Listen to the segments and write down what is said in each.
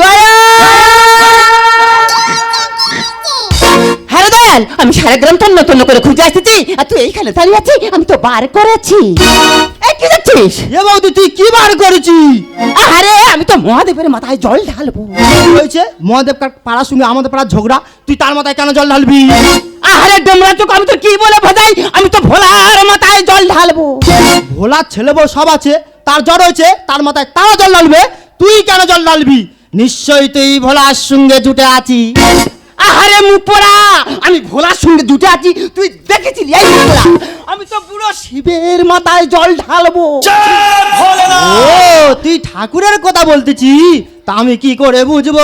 দয়া হ্যালো দয়াল আমি সারা গ্রাম তন্ন তন্ন করে খুঁজে আসতেছি আর তুই এইখানে দাঁড়িয়ে আছিস? আমি তো বার করেছি। এই কি যাচ্ছিস এ বৌদি তুই কি বার করেছি আরে আমি তো মহাদেবের মাথায় জল ঢালবো। হয়েছে? মহাদেব কার পাড়ার সঙ্গে আমাদের পাড়ার ঝগড়া? তুই তার মাথায় কেন জল ঢালবি? আরে ডোমরা চোখ আমি তো কি বলে বোঝাই? আমি তো ভোলার মাথায় জল ঢালবো। ভোলার ছেলে বউ সব আছে তার জ্বর হয়েছে তার মাথায় তারা জল ঢালবে তুই কেন জল ঢালবি? নিশ্চয়ই তুই ভোলার সঙ্গে জুটে আছি। আরে মুপরা আমি ভোলার সঙ্গে জুটে আছি। তুই দেখেছিলি এই মুপরা আমি তো পুরো শিবের মাথায় জল ঢালবো। ও তুই ঠাকুরের কথা বলতেছি তা আমি কি করে বুঝব?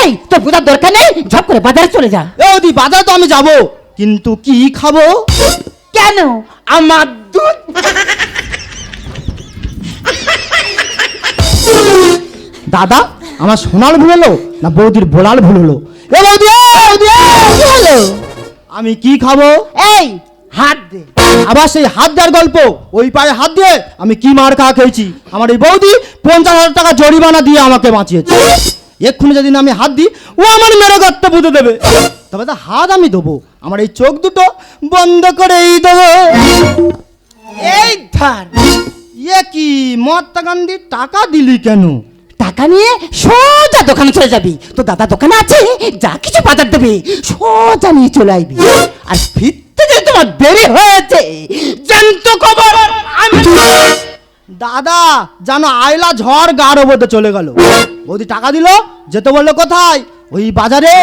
এই তো বোঝার দরকার নেই? ঝপ করে বাজারে চলে যা। এ ওদি বাজার তো আমি যাব কিন্তু কি খাব? কেন? আমার দুধ। দাদা আমার সোনার ভুল হলো না বৌদির বোলার ভুল হলো? এ বৌদি! কি হলো? আমি কি খাব? এই হাত দে। আবার সেই হাত দেওয়ার গল্প ওই পায়ে হাত দিয়ে আমি কি মার খাওয়া খেয়েছি? আমার এই বৌদি পঞ্চাশ হাজার টাকা জরিমানা দিয়ে আমাকে বাঁচিয়েছে। এক্ষুনি যেদিন আমি হাত দিই ও আমার মেরে গর্তে বুঝে দেবে। তবে তো হাত আমি দেবো আমার এই চোখ দুটো বন্ধ করেই দেবো। এই ধার ইয়ে কি মহাত্মা গান্ধী টাকা দিলি কেন? টাকা নিয়ে সোজা দোকানে চলে যাবি। তো দাদা দোকানে আছে, যা কিছু বাজার দেবে, সোজা নিয়ে চলে আসবি আর ফিরতে যে তোমার দেরি হয়েছে। জানত খবর আমি দাদা জানো আয়লা ঝড় গাঢ় বোধে চলে গেল। বৌদি টাকা দিল, যেতে বলল কোথায়? ওই বাজারে।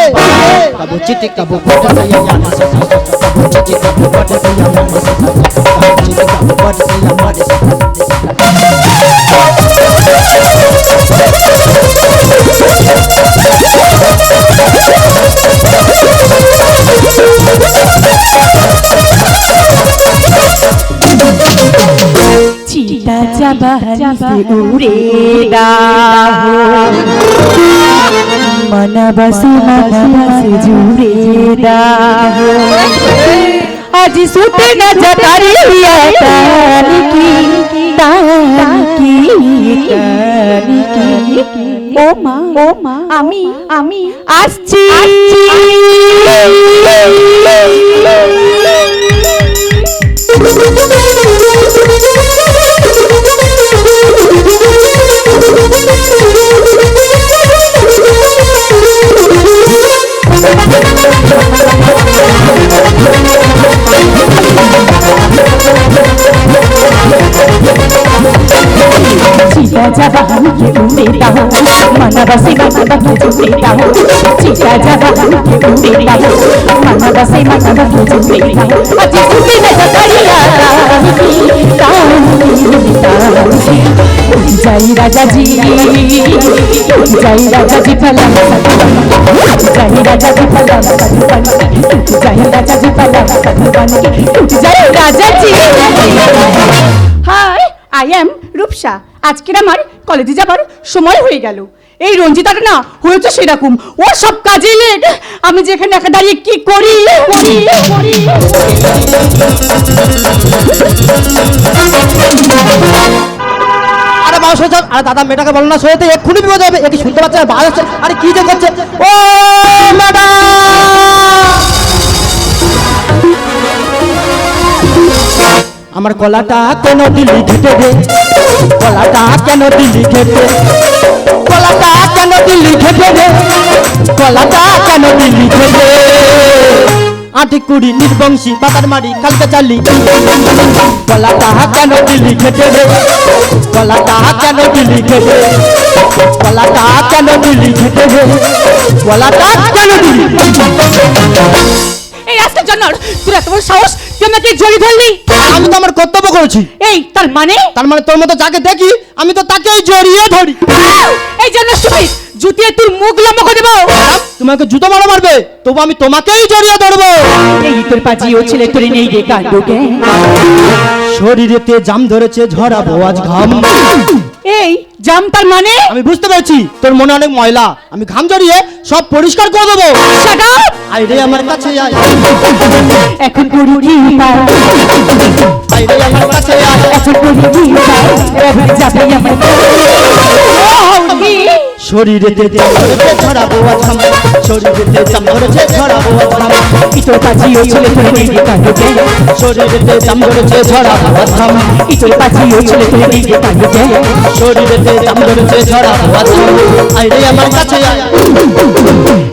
কাবু চিটি সে সে সে সে। চিতা চাবা উড়ে দাও মনবাসে মনবাসে জুড়ে দাও আজ সুতে না জাতারিয়া তানিকি তানিকি তানিকি ও মা ও মা আমি আমি আসছি চিতা যাবা কে উড়ে যাবা আই এম রূপসা আজকের আমার কলেজে যাবার সময় হয়ে গেল। এই রঞ্জিতাটা না হয়েছে সেরকম। ওর সব কাজে লেট আমি যেখানে একা দাঁড়িয়ে কি করি? আরে বাবা সোজা আরে দাদা মেয়েটাকে বলো না সোজাতে এক্ষুনি বিপদ হবে। এ শুনতে পাচ্ছে? না বাজাচ্ছে আরে কি যে করছে? ও আমার কলাটা কেন দিলি খেতে দে কলাটা কেন দিলি খেতে কলাটা কেন দিলি খেতে দে কলাটা কেন দিলি খেতে আটি কুড়ি নির্বংশী বাতার মারি কালকে চালি কলাটা কেন দিলি খেতে দে কলাটা কেন দিলি খেতে কলাটা কেন দিলি খেতে দে কলাটা কেন দিলি এই রাস্তার জন্য তোর এত সাহস? তুই আমাকে জড়ি ধরলি? আমি তো আমার কর্তব্য করেছি। এই তার মানে? তার মানে তোর মতো যাকে দেখি আমি তো তাকেই জড়িয়ে ধরি। এই জন্য স্টুপিড জুতিয়ে তোর মুখ লম্বা করে দেবো। তোমাকে জুতো মারা মারবে তবু আমি তোমাকেই জড়িয়ে ধরবো। এই তোর পাজি ও ছেলে তোর নেই রে কাণ্ড জ্ঞান। শরীরেতে জাম ধরেছে ঝরাবো আজ ঘাম। এই জাম তার মানে? আমি বুঝতে পেরেছি তোর মনে অনেক ময়লা। আমি ঘাম জড়িয়ে সব পরিষ্কার করে দেবো! আই রে আমার কাছে আয়। এখন করি কি আই রে আমার কাছে আয়। এখন করি কি উপায়? এবার যাবে আমার? শরীরেতে চাম ধরেছে ছড়াবো আছাম। শরীরেতে চাম ধরেছে ছড়াবো আছাম। ইতর পাছি ওই ছেলে তুলে দিকে কাঁদে। যায় শরীরেতে চাম ধরেছে ছড়াবো আছাম। ইতর পাছি ওই ছেলে তুলে দিকে কাঁদে। শরীরেতে চাম ছড়াবো আছাম। আইরে আমার কাছে আয়।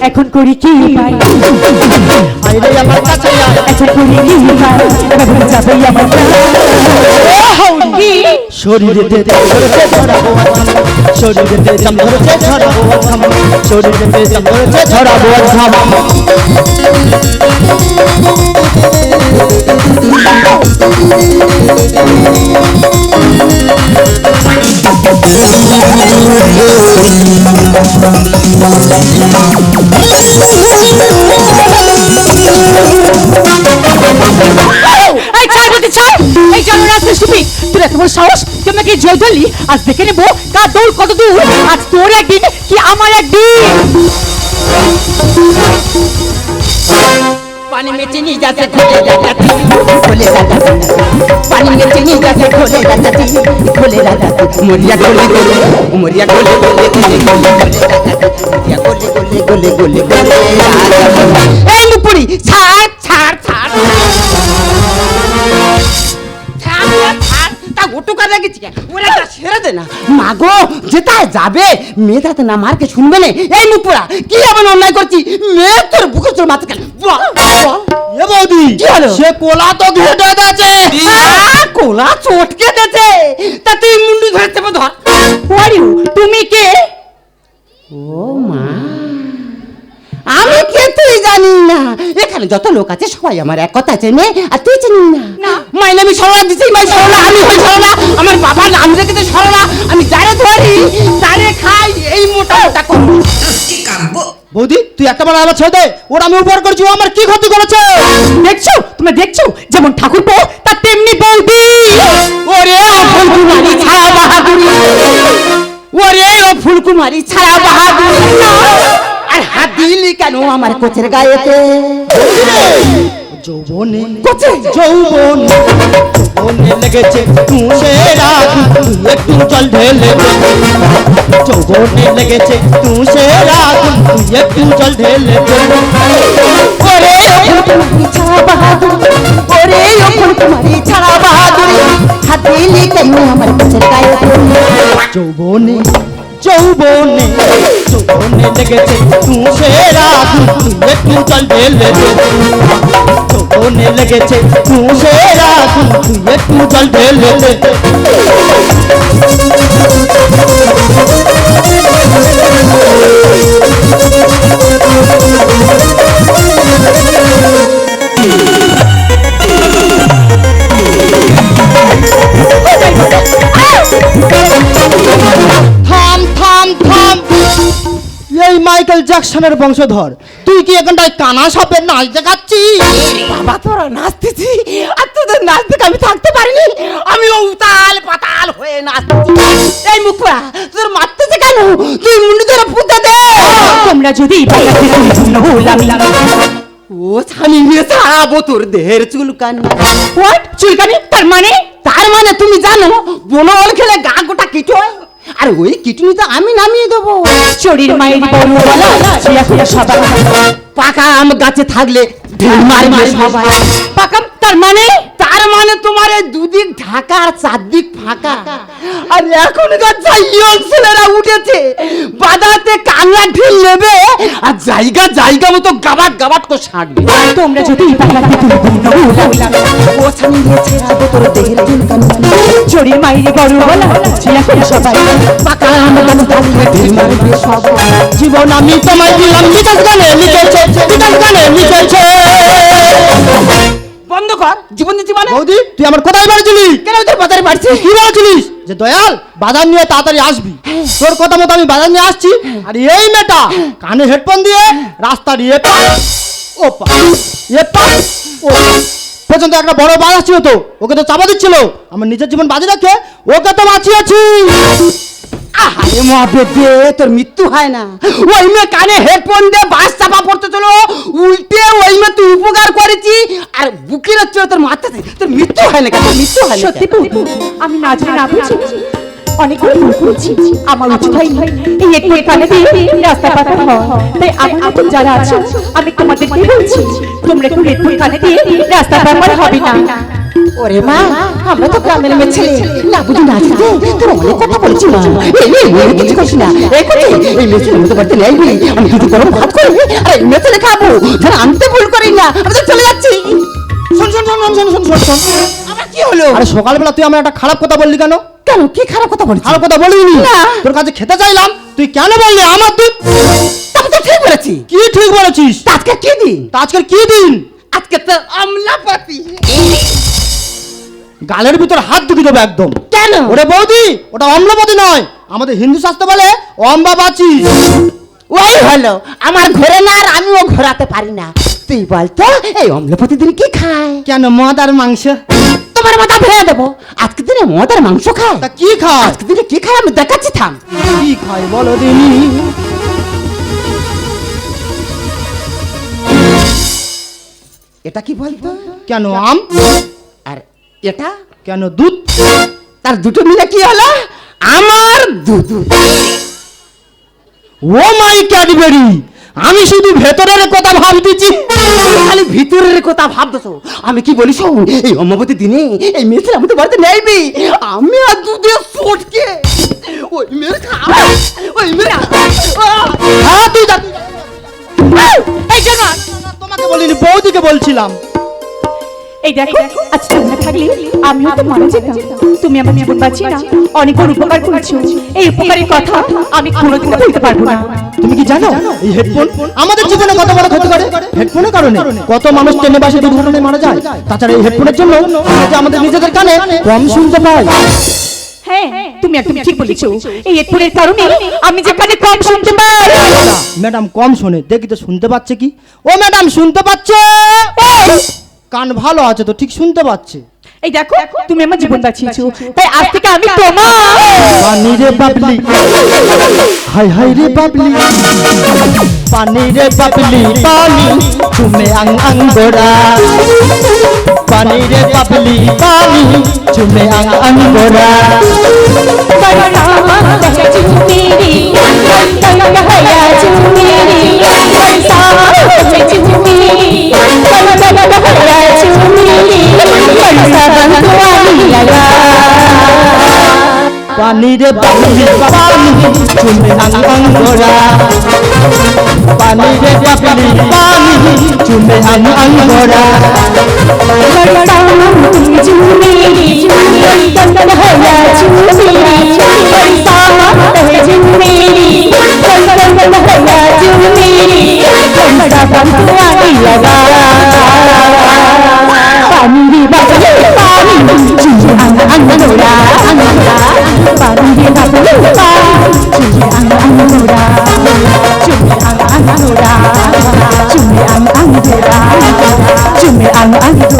এখন করি কি ভাই আইরে আমার কাছে আয়। এখন করি কি ভাই যাবে আমার শরীরেতে ছড়াবো আছাম। শরীরেতে ধরেছে ছড়াবো আছাম শরীরেতে ধরেছে ছড়াবো ছাড় বলতে ছাড় এই জনরাজ শিবি তোর এত বড় সাহস তুই আমাকে জয় ধরলি আজ দেখে নেবো কার দৌড় কত দূর আজ তোর একদিন কি আমার একদিন पानी में चीनी जैसे खोले जाता थी खोले जाता थी पानी में चीनी जैसे खोले जाता थी खोले जाता थी मुरिया गोले गोले मुरिया गोले गोले गोले गोले गोले जाता थी मुरिया गोले गोले गोले गोले गोले এই যাবে? মেয়ে তাতে না মারকে শুনবে না? এই নুপুরা কি এমন অন্যায় করছি মেয়ে তোর বুকে তোর মাথা কেন। এ বৌদি কি হলো? সে কোলা তো ঘেটে গেছে কোলা চটকে দেছে তা তুই মুন্ডু ধরে চেপে ধর তুমি কে ও মা আমি কে তুই জানি না এখানে যত লোক আছে সবাই আমার এক কথা চেনে আর তুই চিনি না। না। মাই নামি সরলা দিছি মাই সরলা আমি হই সরলা। আমার বাবার নাম রেখেছে সরলা আমি যারে ধরি তারে খাই এই মোটা মোটা করব। বৌদি তুই একটা বার আমার ছেড়ে দে। ওর আমি উপহার করছি ও আমার কি ক্ষতি করেছে? দেখছ? তুমি দেখছ? যেমন ঠাকুর পো তার তেমনি বৌদি। ওরে ও ফুলকুমারি ছাড়া বাহাদুরি। ওরে ও ফুলকুমারি ছাড়া বাহাদুরি। আর হাত দিলি কেন আমার কোচের গায়েতে? যৌবনে কোচে? যৌবন যৌবনে লেগেছে তুষে রাখ তুই একটু জল ঢেলে দে। যৌবনে লেগেছে তুষে রাখ তুই একটু জল ঢেলে দে। ওরে ফুলকুমারি ছাড়া বাহাদুরি। ওরে ও ফুলকুমারি ছাড়া বাহাদুরি। হাত দিলি কেন আমার কোচের গায়েতে? যৌবনে যৌবনে যৌবনে লেগেছে তুষে রাখ তুই একটু জল ঢেলে দে। যৌবনে লেগেছে তুষে রাখ তুই একটু জল ঢেলে জ্যাকসনের বংশধর। তুই কি এখানটায় কানা সাপের নাচ দেখাচ্ছিস? বাবা তোরা নাচতেছি। আর তোদের নাচ দেখে আমি থাকতে পারিনি। আমি ও উতাল পাতাল হয়ে নাচতেছি। এই মুখরা তোর মারতেছে কেন? তুই মুন্ডু ধরে পুঁতে দে। তোমরা যদি ও ছানি নিয়ে ছাড়াবো তোর দেহের চুলকানি। হোয়াট চুলকানি? তার মানে? তার মানে তুমি জানো বনল খেলে গা গোটা কিটো আর ওই কিটুনিতে আমি নামিয়ে দেবো। চড়ির মায়ের বড় বলা সবাই। পাকা আম গাছে থাকলে মার মার সবাই। পাকাম তার মানে? তার মানে তোমার এই দুদিক ঢাকা আর চারদিক ফাঁকা। আর এখনকার যা ইয়ং ছেলেরা উঠেছে বাজাতে কান্না ঢিল নেবে, আর জায়গা জায়গা মতো গাবাট গাবাট করে ছাড়বে তোমরা যদি চোরির মায়ের বড় বলা সবাই? পাকা জীবন আমি তোমায় দিলাম, বিকাশ গানে লিখেছে, বিকাশ গানে লিখেছে। বন্ধ কর জীবন দিচ্ছি মানে বৌদি তুই আমার কোথায় বাড়িছিলি? কেন তোর বাজারে বাড়ছে কি বলছিলিস? যে দয়াল বাজার নিয়ে তাড়াতাড়ি আসবি। তোর কথা মতো আমি বাজার নিয়ে আসছি আর এই মেয়েটা কানে হেডফোন দিয়ে রাস্তার ইয়ে পা ও পা এ পা ও পর্যন্ত একটা বড় বাজার ছিল তো ওকে তো চাপা দিচ্ছিল। আমার নিজের জীবন বাজে রাখে ওকে তো বাঁচিয়েছি। আরে মহাবেদে তোর মৃত্যু হয় না। ওই মেয়ে কানে হেডফোন দিয়ে বাস চাপা পড়তে চলো। উল্টে ওই মেয়ে তুই উপকার করেছি। আর বুকের হচ্ছে তোর মাথাতে। তোর মৃত্যু হয় না কেন? মৃত্যু হয় না সত্যি আমি না জানি না বুঝি। অনেক ভুল করেছি। আমার উচিত হয়নি। এই একটু কানে দিয়ে রাস্তা পাতা হওয়া তাই আমার মতন যারা আছো আমি তোমাদেরকে বলছি তোমরা একটু হেডফোন কানে দিয়ে রাস্তা পার হবে না। ওরে মা আমরা তো গ্রামের মেয়ে ছেলে। না বুঝি না তোর অনেক কথা বলছি মা। এই কিছু করছি না। এই মেয়ে ছেলে নেই আমি কিছু ভাত মেয়ে ছেলে খাব। ধর আনতে ভুল করি না। আমি তো চলে যাচ্ছি। আমার কি হলো? আরে সকালবেলা তুই আমার একটা খারাপ কথা বললি কেন? কেন? কি খারাপ কথা বলি খারাপ কথা বলিনি? তোর কাছে খেতে চাইলাম। তুই কেন বললি? আমার দুধ তো ঠিক বলেছি। কি ঠিক বলেছিস? আজকে কি দিন? আজকে কি দিন? আজকে তো আমলাপাতি গালের ভিতর হাত ঢুকে দেবো একদম। কেন? ওরে বৌদি ওটা অম্লপতি নয়। আমাদের হিন্দু শাস্ত্র বলে অম্বা বাচি। ওই হলো আমার ঘরে না আর আমিও ঘোরাতে পারি না। তুই বলতো এই অম্লপতি দিন কি খায়? কেন মদ আর মাংস? তোমার মাথা ভেঙে দেবো। আজকে দিনে মদের মাংস খায়। তা কি খায়? আজকে দিনে কি খায় আমি দেখাচ্ছি থাম। কি খায় বলো দিনি? এটা কি বলতো? কেন আম? আর এটা? কেন দুধ? তার দুটো মিলে কি হলো? আমার দুধ। ও মাই ক্যাডবেরি, আমি শুধু ভেতরের কথা ভাবতেছি। খালি ভিতরের কথা ভাবতেছো। আমি কি বলি শোন, এই অম্মাবতী দিনে এই মেয়ে ছেলে আমাদের বাড়িতে নেইবি আমি আর দুধে সটকে ওই মেয়ের ওই মেয়ের হ্যাঁ তুই যা তোমাকে বলিনি, বৌদিকে বলছিলাম। এই দেখো আজ তোমরা থাকলে আমিও তো মারা যেতাম। তুমি আমার জীবন বাঁচিয়ে না অনেক বড় উপকার করেছ। এই উপকারের কথা আমি কোনোদিনও বলতে পারব না। তুমি কি জানো? এই হেডফোন আমাদের জীবনে কত বড় ক্ষতি করে হেডফোনের কারণে। কত মানুষ ট্রেনে বাসে দুর্ঘটনায় মারা যায়। তাছাড়া এই হেডফোনের জন্য আমরা আমাদের নিজেদের কানে কম শুনতে পাই। হ্যাঁ তুমি একদম ঠিক বলেছ। এই হেডফোনের কারণে আমি যেখানে কম শুনতে পাই। ম্যাডাম কম শোনে। দেখি তো শুনতে পাচ্ছে কি? ও ম্যাডাম শুনতে পাচ্ছে! কান ভালো আছে তো ঠিক শুনতে পাচ্ছে। এই দেখো তুমি আমার জীবন বাঁচিয়েছো। তাই আজ থেকে আমি তোমার পানি রে বাবলি। হাই হাই রে বাবলি। পানি রে বাবলি পানি। তুমি আং আং গোরা পানি রে পাবলি পানি চুমে আঙ্গরা চুমি পানি রে পানি চুলে আঙ্গরা পানি রে পানি চুলে আঙ্গরা পানি পানি পানি চুলে bareng dia tak lupa Cumi ang ang muda Cumi ang ang muda Cumi ang ang muda Cumi ang ang